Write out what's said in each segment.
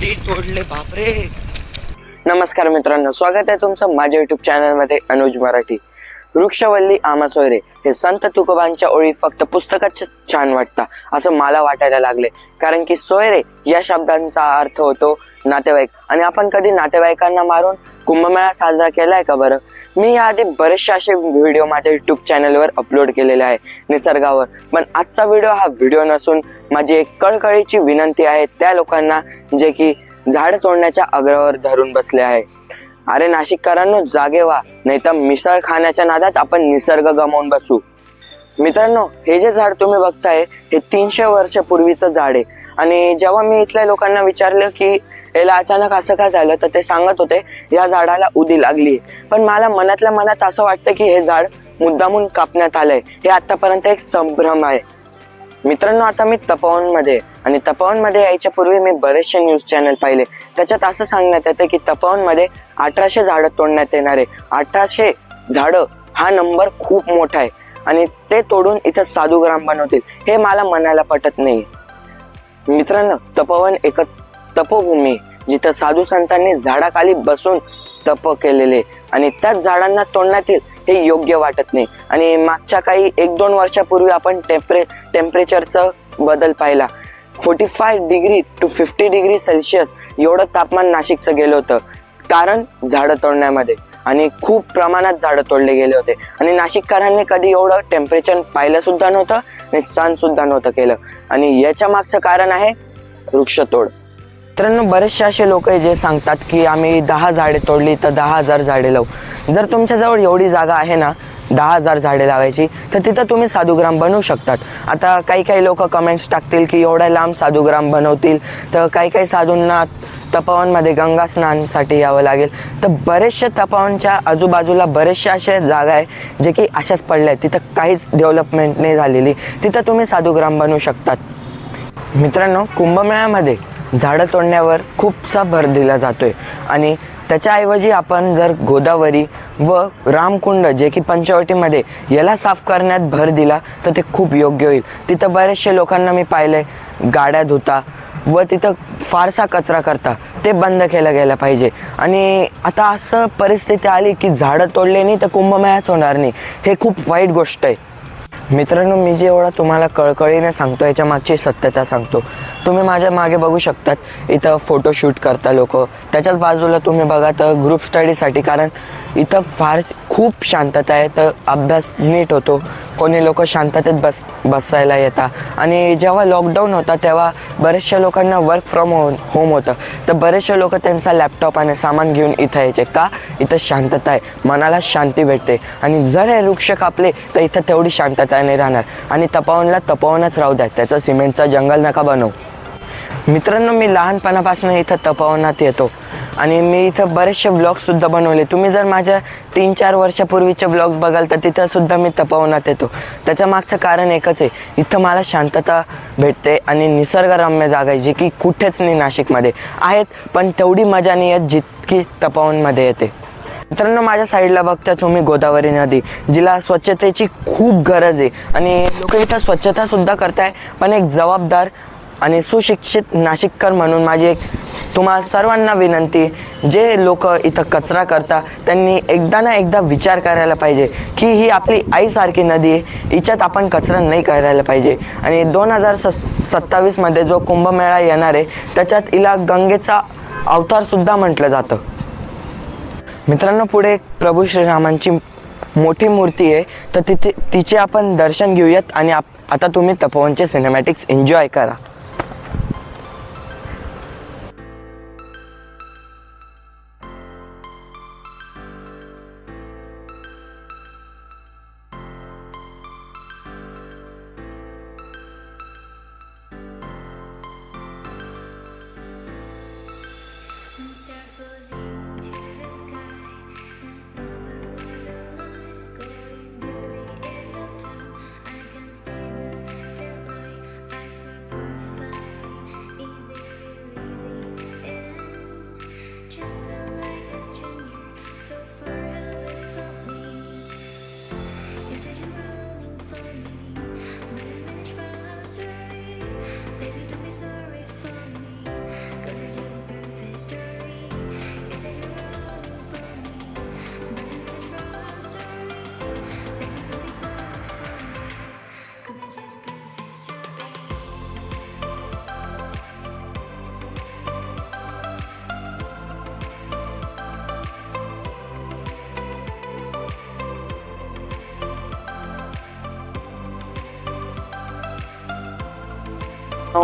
किती तोडले बापरे. नमस्कार मित्रांनो स्वागत आहे तुमचं माझ्या युट्यूब चॅनलमध्ये अनुज मराठी. वृक्षवल्ली आमा सोयरे हे संत तुकोबांच्या ओळी फक्त पुस्तकात छान वाटतात असं मला वाटायला लागले. कारण की सोयरे या शब्दांचा अर्थ होतो नातेवाईक. आणि आपण कधी नातेवाईकांना मारून कुंभमेळा साजरा केलाय का बरं? मी याआधी बरेचसे असे व्हिडिओ माझ्या युट्यूब चॅनलवर अपलोड केलेले आहे निसर्गावर. पण आजचा व्हिडिओ हा व्हिडिओ नसून माझी एक कळकळीची विनंती आहे त्या लोकांना जे की झाड तोडण्याच्या अग्रावर धरून बसले आहे. अरे नाशिककरांनो जागे व्हा. नाही तर मिसळ खाण्याच्या नादात आपण निसर्ग गमावून बसू. मित्रांनो हे जे झाड तुम्ही बघताय हे तीनशे वर्षापूर्वीचं झाड आहे. आणि जेव्हा मी इथल्या लोकांना विचारलं की याला अचानक असं काय झालं? तर ते सांगत होते या झाडाला उदी लागली पण मला मनातल्या मनात असं वाटतं की हे झाड मुद्दामून कापण्यात आलंय. हे आतापर्यंत एक संभ्रम आहे. मित्रांनो आता मी तपोवनमध्ये आणि तपोवनमध्ये यायच्या पूर्वी मी बरेचसे न्यूज चॅनल पाहिले. त्याच्यात असं सांगण्यात येतं की तपोवनमध्ये अठराशे झाडं तोडण्यात येणार आहे. अठराशे झाडं हा नंबर खूप मोठा आहे. आणि ते तोडून इथं साधू ग्राम बनवतील. हे मला मनाला पटत नाही मित्रांनो तपोवन एक तपोभूमी जिथं साधू संतांनी झाडाखाली बसून तप केलेले आणि त्याच झाडांना तोडण्यात येईल हे योग्य वाटत नाही. आणि मागच्या काही एक दोन वर्षापूर्वी आपण टेम्परे टेम्परेचरचा बदल पाहिला. Forty five degree to fifty degree Celsius एवढं तापमान नाशिकचं गेलं होतं. कारण झाडं तोडण्यामध्ये. आणि खूप प्रमाणात झाडं तोडले गेले होते. आणि नाशिककरांनी कधी एवढं टेम्परेचर पाहिलं सुद्धा नव्हतं आणि सण सुद्धा नव्हतं केलं. आणि याच्या मागचं कारण आहे वृक्षतोड. मित्रांनो बरेचसे असे लोक आहे जे सांगतात की आम्ही दहा झाडे तोडली तर दहा हजार झाडे लावू. जर तुमच्याजवळ एवढी जागा आहे ना दहा हजार झाडे लावायची तर तिथं तुम्ही साधुग्राम बनवू शकतात. आता काही काही लोक कमेंट्स टाकतील की एवढ्या लांब साधुग्राम बनवतील तर काही काही साधूंना तपावनमध्ये गंगा स्नानसाठी यावं लागेल. तर बरेचशा तपावनच्या आजूबाजूला बरेचशा असे जागा आहे जे की अशाच पडल्या आहेत. तिथं काहीच डेव्हलपमेंट नाही झालेली. तिथं तुम्ही साधुग्राम बनवू शकतात. मित्रांनो कुंभमेळ्यामध्ये झाडं तोडण्यावर खूपसा भर दिला जातोय. आणि त्याच्याऐवजी आपण जर गोदावरी व रामकुंड जे की पंचवटीमध्ये याला साफ करण्यात भर दिला तर ते खूप योग्य होईल. तिथं बरेचसे लोकांना मी पाहिलंय गाड्या धुता व तिथं फारसा कचरा करता ते बंद केलं गेलं पाहिजे. आणि आता असं परिस्थिती आली की झाडं तोडले नाही तर कुंभमेळाच होणार नाही. हे खूप वाईट गोष्ट आहे. मित्रांनो मी जे एवढा तुम्हाला कळकळीने सांगतो याच्या मागची सत्यता सांगतो. तुम्ही माझ्या मागे बघू शकतात इथं फोटोशूट करता लोक. त्याच्याच बाजूला तुम्ही बघा तर ग्रुप स्टडीसाठी कारण इथं फार खूप शांतता आहे तर अभ्यास नीट होतो. कोणी लोक शांततेत बस बसायला येतात. आणि जेव्हा लॉकडाऊन होता तेव्हा बरेचशा लोकांना वर्क फ्रॉम होम होम होतं. तर बरेचसे लोक त्यांचा लॅपटॉप आणि सामान घेऊन इथं यायचे. का? इथं शांतता आहे. मनाला शांती भेटते. आणि जर हे वृक्ष कापले तर इथं तेवढी शांतता नाही राहणार. आणि तपावनला तपावनच राहू द्या. त्याचं सिमेंटचा जंगल नका बनवू. मित्रांनो मी लहानपणापासून इथं तपोवनात येतो. आणि मी इथं बरेचसे व्लॉग्ससुद्धा बनवले. तुम्ही जर माझ्या तीन चार वर्षापूर्वीचे व्लॉग्स बघाल तर तिथंसुद्धा मी तपोवनात येतो. त्याच्या मागचं कारण एकच आहे. इथं मला शांतता भेटते आणि निसर्गरम्य जागा आहे जी की कुठेच नाही नाशिकमध्ये. आहेत पण तेवढी मजा नाही येत जितकी तपावनमध्ये येते. मित्रांनो माझ्या साईडला बघता तुम्ही गोदावरी नदी जिला स्वच्छतेची खूप गरज आहे. आणि लोक इथं स्वच्छता सुद्धा करताय पण एक जबाबदार आणि सुशिक्षित नाशिककर म्हणून माझी एक तुम्हाला सर्वांना विनंती जे लोक इथं कचरा करता त्यांनी एकदा ना एकदा विचार करायला पाहिजे की ही आपली आईसारखी नदी आहे हिच्यात आपण कचरा नाही करायला पाहिजे. आणि दोन हजार सस सत्तावीसमध्ये जो कुंभमेळा येणार आहे त्याच्यात हिला गंगेचा अवतारसुद्धा म्हटलं जातं. मित्रांनो पुढे एक प्रभू श्रीरामांची मोठी मूर्ती आहे. तर तिथे तिचे आपण दर्शन घेऊयात आणि आप- आता तुम्ही तपोवनचे सिनेमॅटिक्स एन्जॉय करा.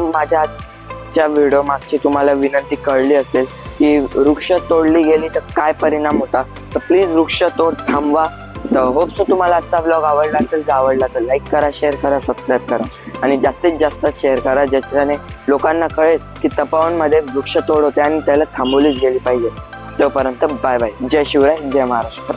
माझ्या आजच्या व्हिडिओ मागची तुम्हाला विनंती कळली असेल की वृक्ष तोडली गेली तर काय परिणाम होता? तर प्लीज वृक्ष तोड थांबवा. तर होप सो तुम्हाला आजचा ब्लॉग आवडला असेल. जर आवडला तर लाईक करा शेअर करा सबस्क्राईब करा. आणि जास्तीत जास्त शेअर करा ज्याच्याने लोकांना कळेल की तपावनमध्ये वृक्ष तोड होते आणि त्याला थांबवलीच गेली पाहिजे. तोपर्यंत बाय बाय जय शिवराय जय महाराष्ट्र.